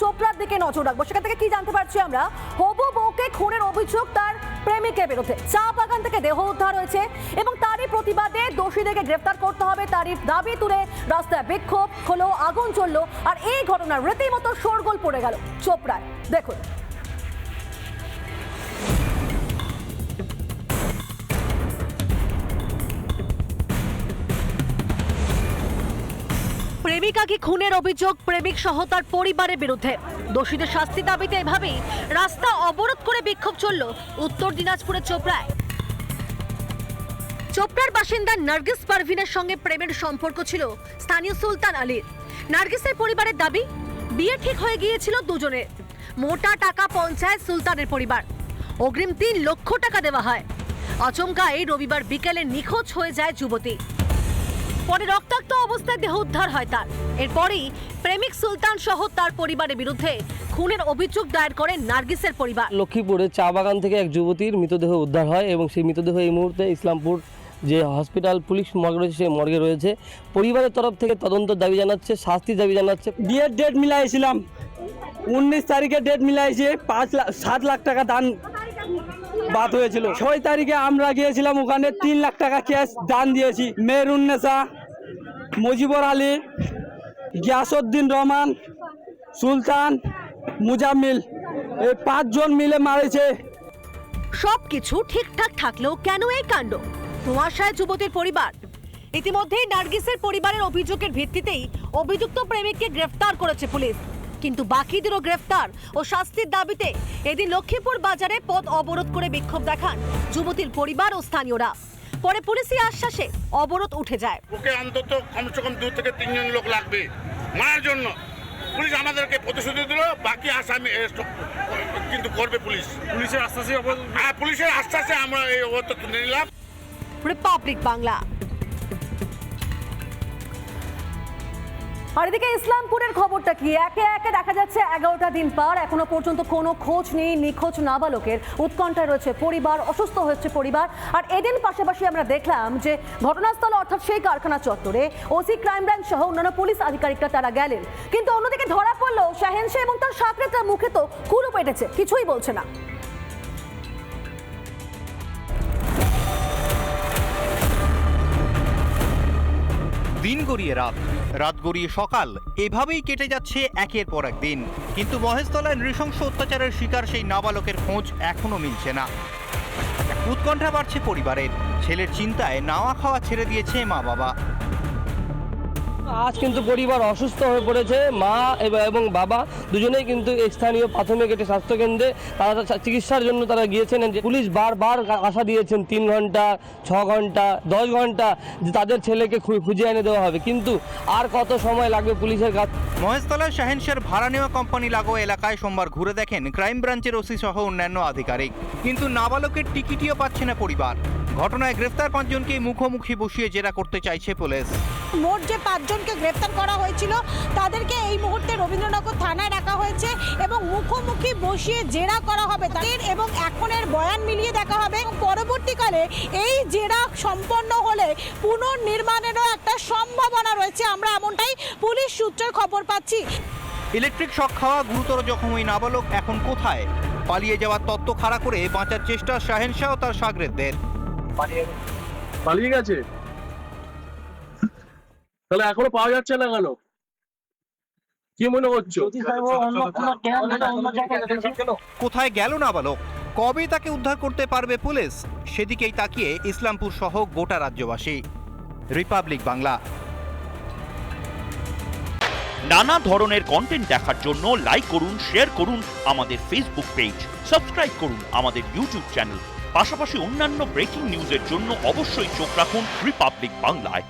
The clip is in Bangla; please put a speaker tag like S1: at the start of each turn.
S1: চোপড়ার দিকে নজর রাখব। সেখান থেকে কি জানতে পারছি আমরা? হবু বউকে খুনের অভিযোগ তার প্রেমিকের বিরুদ্ধে। চা বাগান থেকে দেহ উদ্ধার হয়েছে এবং তারই প্রতিবাদে দোষীদেরকে গ্রেফতার করতে হবে। তারই দাবি তুলে রাস্তায় বিক্ষোভ হলো, আগুন চলল আর এই ঘটনার রীতিমতো শোরগোল পড়ে গেল চোপড়ায়। দেখুন। প্রেমিকাকে খুনের অভিযোগ? প্রেমিক সহ তার পরিবারের বিরুদ্ধে। দোষীদের শাস্তি দাবিতে এভাবেই রাস্তা অবরোধ করে বিক্ষোভ চলল উত্তর দিনাজপুরের চোপড়ায়। চোপড়ার বাসিন্দা নার্গিস পারভিনের সঙ্গে প্রেমের সম্পর্ক ছিল স্থানীয় সুলতান আলীর। নার্গিসের পরিবারের দাবি, বিয়ে ঠিক হয়ে গিয়েছিল দুজনের। মোটা টাকা পঞ্চায়েত সুলতানের পরিবার। অগ্রিম তিন লক্ষ টাকা দেওয়া হয়। আচমকা এই রবিবার বিকেলে নিখোঁজ হয়ে যায় যুবতী। পরে রক্তাক্ত অবস্থায় দেহ উদ্ধার হয় তার। এরপরই প্রেমিক সুলতান সহ তার পরিবারের বিরুদ্ধে খুনের অভিযোগ দায়ের করে নার্গিসের পরিবার।
S2: লক্ষ্মীপুরে চা বাগান থেকে এক যুবতীর মৃতদেহ উদ্ধার হয় এবং সেই মৃতদেহ এই মুহূর্তে ইসলামপুর যে হসপিটাল পুলিশ মর্গ রয়েছে সেই মর্গে রয়েছে। পরিবারের তরফ থেকে তদন্ত দাবি জানাচ্ছে শাস্তি দাবি জানাচ্ছে।
S3: বিয়ের ডেট মিলাইছিলাম। উনিশ তারিখে ডেট মিলাইছে পাঁচ লাখ সাত লাখ টাকা দান বাদ হয়েছিল। ছয় তারিখে আমরা গিয়েছিলাম ওখানে তিন লাখ টাকা ক্যাশ দান দিয়েছি। মেহরুন্নেসা মুজিবর আলী, গিয়াসউদ্দিন রহমান, সুলতান, মুজাম্মিল, এই পাঁচজন মিলে মারেছে।
S1: সব কিছু ঠিকঠাক থাকলেও কেন এই কাণ্ড? ধোঁয়াশায় যুবতীর পরিবার। ইতিমধ্যেই নার্গিসের পরিবারের অভিযোগের ভিত্তিতেই অভিযুক্ত প্রেমিককে গ্রেফতার করেছে পুলিশ। কিন্তু বাকিদেরও গ্রেফতার ও শাস্তির দাবিতে এদিন লক্ষ্মীপুর বাজারে পথ অবরোধ করে বিক্ষোভ দেখান যুবতীর পরিবার ও স্থানীয়রা। পরে পুলিশি আশ্বাসে অবরোধ উঠে যায়।
S4: ওকে অন্তত কমসে কম দু থেকে তিনজন লোক লাগবে মারার জন্য। পুলিশ আমাদেরকে প্রতিশ্রুতি দিল বাকি আসামি কিন্তু করবে পুলিশ। পুলিশের আশ্বাসে হ্যাঁ পুলিশের আশ্বাসে আমরা এই অবরোধ তুলে নিলাম।
S1: রিপাবলিক বাংলা। আর এদিকে ইসলামপুরের খবরটা কি? একে একে দেখা যাচ্ছে এগারোটা দিন পার। এখনও পর্যন্ত কোনো খোঁজ নেই, নিখোঁজ নাবালকের উৎকণ্ঠায় রয়েছে পরিবার, অসুস্থ হয়েছে পরিবার। আর এদিন পাশাপাশি আমরা দেখলাম যে ঘটনাস্থল অর্থাৎ সেই কারখানা চত্বরে ওসি ক্রাইম ব্রাঞ্চ সহ অন্যান্য পুলিশ আধিকারিকরা তারা গেলেন। কিন্তু অন্যদিকে ধরা পড়ল শাহ এবং তার সাকরেতার মুখে তো কুরু পেটেছে, কিছুই বলছে না।
S5: দিন গড়িয়ে রাত। রাত গড়িয়ে সকাল, এভাবেই কেটে যাচ্ছে একের পর এক দিন। কিন্তু মহেশতলায় নৃশংস অত্যাচারের শিকার সেই নাবালকের খোঁজ এখনও মিলছে না। উৎকণ্ঠা বাড়ছে পরিবারের। ছেলের চিন্তায় নাওয়া খাওয়া ছেড়ে দিয়েছে মা বাবা
S2: আজ কিন্তু পরিবার অসুস্থ হয়ে পড়েছে। মা এবং বাবা দুজনেই কিন্তু স্থানীয় প্রাথমিক একটি স্বাস্থ্যকেন্দ্রে তারা চিকিৎসার জন্য তারা গিয়েছেন। পুলিশ বারবার আশা দিয়েছেন তিন ঘণ্টা, ছ ঘণ্টা, দশ ঘণ্টা যে তাদের ছেলেকে খুঁজে এনে দেওয়া হবে। কিন্তু আর কত সময় লাগবে পুলিশের কাছে
S5: মহেশতলায় শাহেনশার ভাড়া নেওয়া কোম্পানি লাগোয়া এলাকায় সোমবার ঘুরে দেখেন ক্রাইম ব্রাঞ্চের ওসি সহ অন্যান্য আধিকারিক। কিন্তু নাবালকের টিকিটিও পাচ্ছে না পরিবার। ঘটনায় গ্রেফতার পাঁচজনকে মুখোমুখি বসিয়ে জেরা করতে চাইছে পুলিশ।
S6: মোট যে পাঁচজনকে গ্রেপ্তার করা হয়েছিল তাদেরকে এই মুহূর্তে রবীন্দ্রনগর থানায় রাখা হয়েছে এবং মুখোমুখি বসিয়ে জেরা করা হবে তাদের এবং এখনের বয়ান মিলিয়ে দেখা হবে। পরবর্তীকালে এই জেরা সম্পন্ন হলে পুনর্নির্মাণেরও একটা সম্ভাবনা রয়েছে আমরা এমনটাই পুলিশ সূত্রের খবর পাচ্ছি।
S5: ইলেকট্রিক শক খাওয়া গুরুতর জখম ওই নাবালক এখন কোথায়? পালিয়ে যাওয়ার তত্ত্ব খাড়া করে বাঁচার চেষ্টা শাহেন শাহ তার সাগরেদদের
S7: পালিয়ে গেছে? তাহলে এখনও পাওয়া যাচ্ছে না কেন? কি মনে করছ?
S5: কোথায় গেল নাবালক কবে তাকে উদ্ধার করতে পারবে পুলিশ? সেদিকেই তাকিয়ে ইসলামপুর সহ গোটা রাজ্যবাসী। রিপাবলিক বাংলা।
S8: নানা ধরনের কন্টেন্ট দেখার জন্য লাইক করুন শেয়ার করুন আমাদের ফেসবুক পেজ সাবস্ক্রাইব করুন আমাদের ইউটিউব চ্যানেল পাশাপাশি অন্যান্য ব্রেকিং নিউজের জন্য অবশ্যই চোখ রাখুন রিপাবলিক বাংলায়